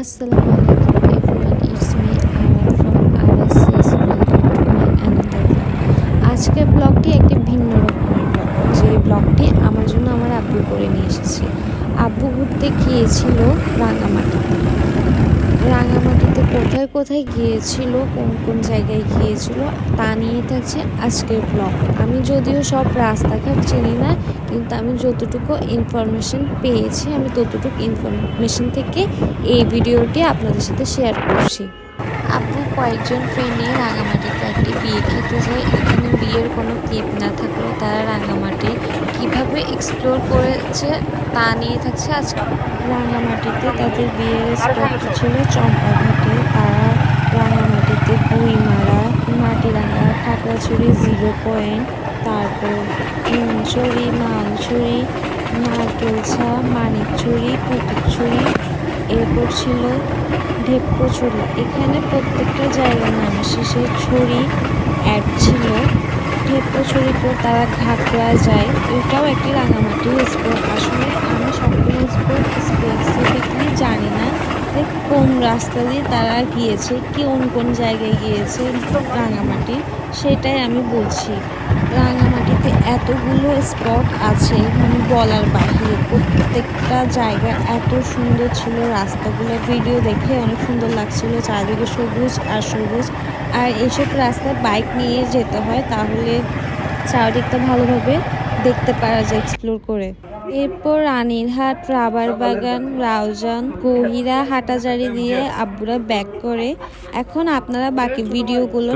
Assalamu alaikum everyone, it's me Ara from RSS. Welcome to my another vlog. আজকের ব্লগটি একটি ভিন্ন রকমের ব্লগ যে ব্লগটি আমার জন্য আমার আপলোড করে নিয়ে এসেছে ঘুরতে গিয়েছিল রাঙামাটিতে। রাঙামাটিতে কোথায় কোথায় গিয়েছিল, কোন কোন জায়গায় গিয়েছিল, তা নিয়ে থাকছে আজকের ব্লগ আমি যদিও সব রাস্তাঘাট চিনি না, কিন্তু আমি যতটুকু ইনফরমেশন পেয়েছি, আমি ততটুকু ইনফরমেশন থেকে এই ভিডিওটি আপনাদের সাথে শেয়ার করছি। আপনি কয়েকজন ফ্রেন্ড নিয়ে রাঙামাটিতে একটি বিয়ে খেতে যায়। এখানে বিয়ের কোনো কেপ না থাকলেও তারা রাঙামাটি কীভাবে এক্সপ্লোর করেছে তা নিয়ে থাকছে আজকে। রাঙামাটিতে তাদের বিয়ের স্পট ছিল চম্পাঘাটে। তারা রাঙামাটিতে বুইমারা মাটিরাঙ্গা খাগড়াছড়ি জিরো পয়েন্ট তারপর নুনছড়ি মালছড়ি নারকেলছা, মানিকছড়ি, কুতুবছড়ি, এরপর ছিল ঢেপকোছড়ি। এখানে প্রত্যেকটা জায়গার নাম শেষে ছড়ি অ্যাড ছিল। ঢেপকোছড়ির পর তারা ঘাটরা যায়। এটাও একটি রাঙামাটির স্পট আসলে আমি সবগুলো স্পট স্পেসিফিকলি জানি না যে কোন রাস্তা দিয়ে তারা গিয়েছে, কোন কোন জায়গায় গিয়েছে রাঙামাটি, সেটাই আমি বলছি। রাঙামাটিতে এতগুলো স্পট আছে মানে বলার বাহিরে। প্রত্যেকটা জায়গা এত সুন্দর ছিল রাস্তাগুলো। ভিডিও দেখে অনেক সুন্দর লাগছিল চারিদিকে সবুজ আর সবুজ। আর এসব রাস্তায় বাইক নিয়ে যেতে হয় তাহলে চারিদিকটা ভালোভাবে দেখতে পারা যায় এক্সপ্লোর করে। এরপর রানীরহাট রাবার বাগান রাউজান গহিরা হাটাজারি দিয়ে আব্বুরা ব্যাক করে। এখন আপনারা বাকি ভিডিওগুলো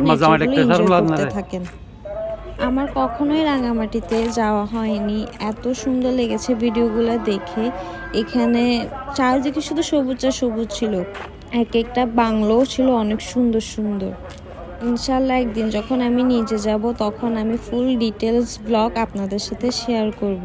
করতে থাকেন। আমার কখনোই রাঙামাটিতে যাওয়া হয়নি। এত সুন্দর লেগেছে ভিডিওগুলো দেখে। এখানে চারিদিকে শুধু সবুজ আর সবুজ ছিল। এক একটা বাংলোও ছিল অনেক সুন্দর সুন্দর। ইনশাল্লাহ একদিন যখন আমি নিজে যাব, তখন আমি ফুল ডিটেলস ব্লগ আপনাদের সাথে শেয়ার করব।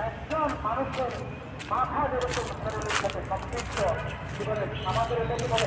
একজন মানুষের মাথা যেরকম সংশ্লিষ্ট জীবনে আমাদের এটাকে বলে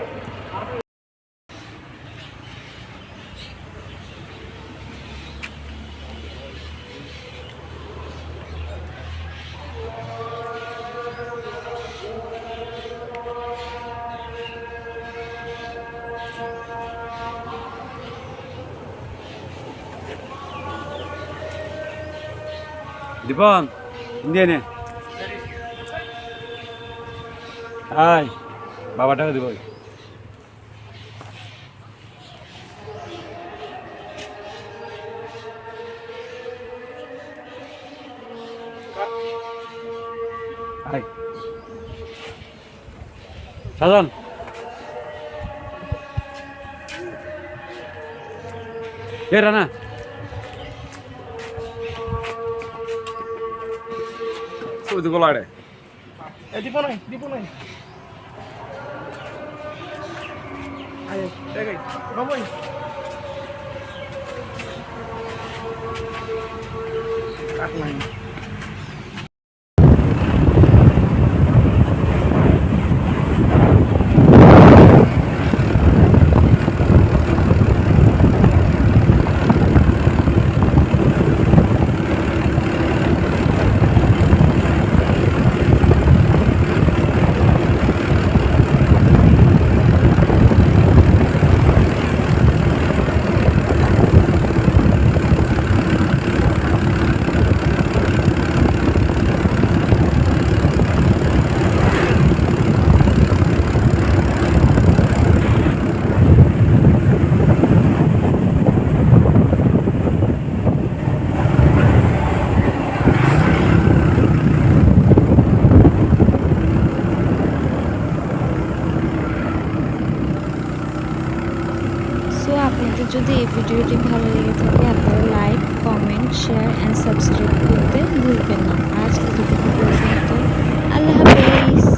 আয় বাবা টাকা দিব আয় সাজান এ রানা ছবি দিব লাগে এ দিব নাই দিব নাই। আয় দেখাই বাবুই নাই। আপনাদের যদি এই ভিডিওটি ভালো লেগে থাকে, আপনারা like comment share and subscribe করতে ভুলবেন না। আজকে দুটো পর্যন্ত। আল্লাহ হাফিজ।